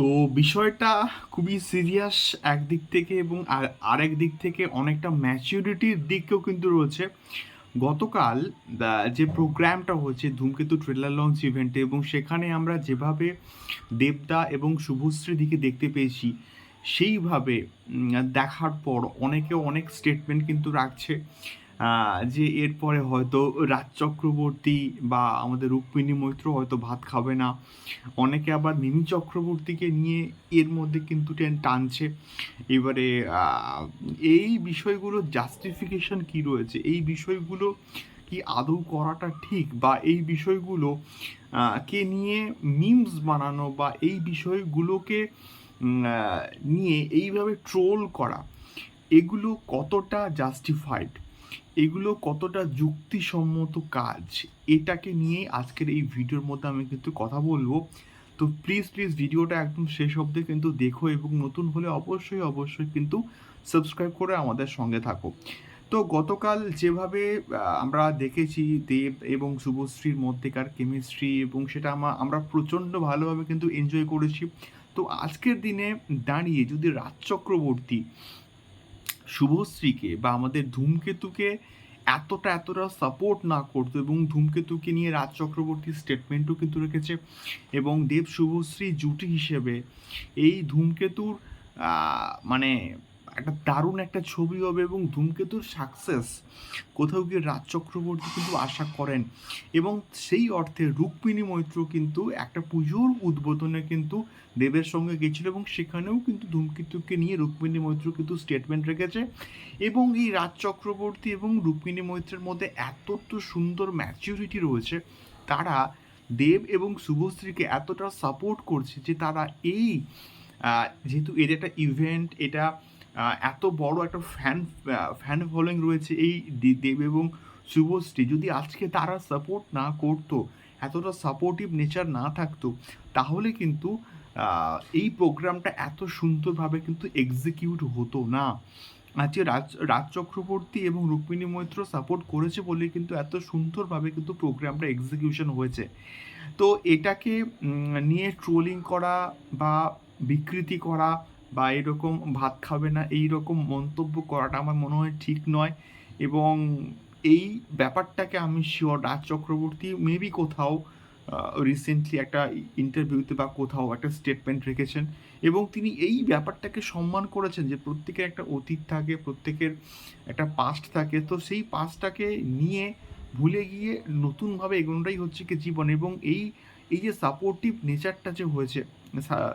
তো বিষয়টা খুবই সিরিয়াস একদিক থেকে এবং আর আরেক দিক থেকে অনেকটা ম্যাচিউরিটির দিকেও কিন্তু রয়েছে। গতকাল যে প্রোগ্রামটা হচ্ছে ধূমকেতু ট্রেলার লঞ্চ ইভেন্টে এবং সেখানে আমরা যেভাবে দেবদা এবং শুভশ্রী দিকে দেখতে পেয়েছি, সেইভাবে দেখার পর অনেকে অনেক স্টেটমেন্ট কিন্তু রাখছে। যে এরপরে হয়তো রাজ চক্রবর্তী বা আমাদের রুক্মিণী মৈত্র হয়তো ভাত খাবে না। অনেকে আবার মিমি চক্রবর্তীকে নিয়ে এর মধ্যে কিন্তু টেন টানছে। এবারে এই বিষয়গুলো জাস্টিফিকেশন কি রয়েছে? এই বিষয়গুলো কি আদৌ করাটা ঠিক? বা এই বিষয়গুলো কে নিয়ে মিমস বানানো বা এই বিষয়গুলোকে নিয়ে এইভাবে ট্রোল করা, এগুলো কতটা জাস্টিফাইড এগুলো কতটা যুক্তিসম্মত কাজ, এটাকে নিয়ে আজকের এই ভিডিওর মধ্যে আমি কিন্তু কথা বলব। তো প্লিজ প্লিজ ভিডিওটা একদম শেষ অবধি কিন্তু দেখো এবং নতুন হলে অবশ্যই অবশ্যই কিন্তু সাবস্ক্রাইব করে আমাদের সঙ্গে থাকো। তো গতকাল যেভাবে আমরা দেখেছি দেব এবং শুভশ্রীর মধ্যেকার কেমিস্ট্রি এবং সেটা আমা- আমরা প্রচণ্ড ভালোভাবে কিন্তু এনজয় করেছি। তো আজকের দিনে দাঁড়িয়ে যদি রাজ চক্রবর্তী শুভশ্রীকে বা আমাদের ধূমকেতুকে এতটা এতটা সাপোর্ট না করতো এবং ধূমকেতুকে নিয়ে রাজ চক্রবর্তীর স্টেটমেন্টও কিন্তু রেখেছে এবং দেব শুভশ্রী জুটি হিসেবে এই ধূমকেতুর মানে একটা দারুণ একটা ছবি হবে এবং ধূমকেতুর সাকসেস কোথাও গিয়ে রাজ চক্রবর্তী কিন্তু আশা করেন। এবং সেই অর্থে রুক্মিণী মৈত্র কিন্তু একটা পুজোর উদ্বোধনে কিন্তু দেবের সঙ্গে গেছিল এবং সেখানেও কিন্তু ধূমকেতুকে নিয়ে রুক্মিণী মৈত্র কিন্তু স্টেটমেন্ট রেখেছে। এবং এই রাজ চক্রবর্তী এবং রুক্মিণী মৈত্রের মধ্যে এত তো সুন্দর ম্যাচিউরিটি রয়েছে, তারা দেব এবং শুভশ্রীকে এতটা সাপোর্ট করছে যে তারা এই যেহেতু এর একটা ইভেন্ট এটা এত বড় একটা ফ্যান ফ্যান ফলোয়িং রয়েছে এই দেব এবং শুভশ্রী। যদি আজকে তারা সাপোর্ট না করতো, এতটা সাপোর্টিভ নেচার না থাকতো, তাহলে কিন্তু এই প্রোগ্রামটা এত সুন্দরভাবে কিন্তু এক্সিকিউট হতো না। আজকে রাজ রাজ চক্রবর্তী এবং রুক্মিণী মৈত্র সাপোর্ট করেছে বলে কিন্তু এত সুন্দরভাবে কিন্তু প্রোগ্রামটা এক্সিকিউশন হয়েছে। তো এটাকে নিয়ে ট্রোলিং করা বা বিকৃতি করা বা এরকম ভাত খাবে না এই রকম মন্তব্য করাটা আমার মনে হয় ঠিক নয়। এবং এই ব্যাপারটাকে আমি শিওর রাজ চক্রবর্তী মেবি কোথাও রিসেন্টলি একটা ইন্টারভিউতে বা কোথাও একটা স্টেটমেন্ট রেখেছেন। এবং তিনি এই ব্যাপারটাকে সম্মান করেছেন যে প্রত্যেকের একটা অতীত থাকে, প্রত্যেকের একটা পাস্ট থাকে। তো সেই পাস্টটাকে নিয়ে ভুলে গিয়ে নতুনভাবে এগোনোটাই হচ্ছে কি জীবন। এবং এই এই যে সাপোর্টিভ নেচারটা যে হয়েছে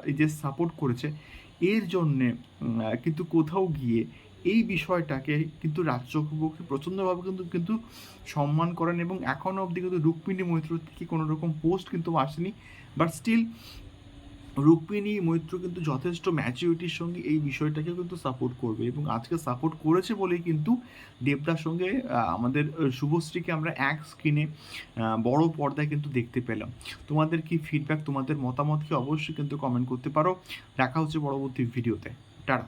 এই যে সাপোর্ট করেছে এর জন্যে কিন্তু কোথাও গিয়ে এই বিষয়টাকে কিন্তু রাজ চক্রবর্তী প্রচণ্ডভাবে কিন্তু কিন্তু সম্মান করেন এবং এখনও অবধি কিন্তু রুক্মিণী মৈত্র থেকে কোনো রকম পোস্ট কিন্তু আসেনি। বাট স্টিল রুক্মিণী, মৈত্র কিন্তু যথেষ্ট ম্যাচিউরিটির সঙ্গে এই বিষয়টাকে কিন্তু সাপোর্ট করবে এবং আজকে সাপোর্ট করেছে বলেই কিন্তু দেবদার সঙ্গে আমাদের শুভশ্রীকে আমরা এক স্ক্রিনে বড় পর্দায় কিন্তু দেখতে পেলাম। তোমাদের কি ফিডব্যাক তোমাদের মতামতকে অবশ্যই কিন্তু কমেন্ট করতে পারো। দেখা হচ্ছে পরবর্তী ভিডিওতে টাটা।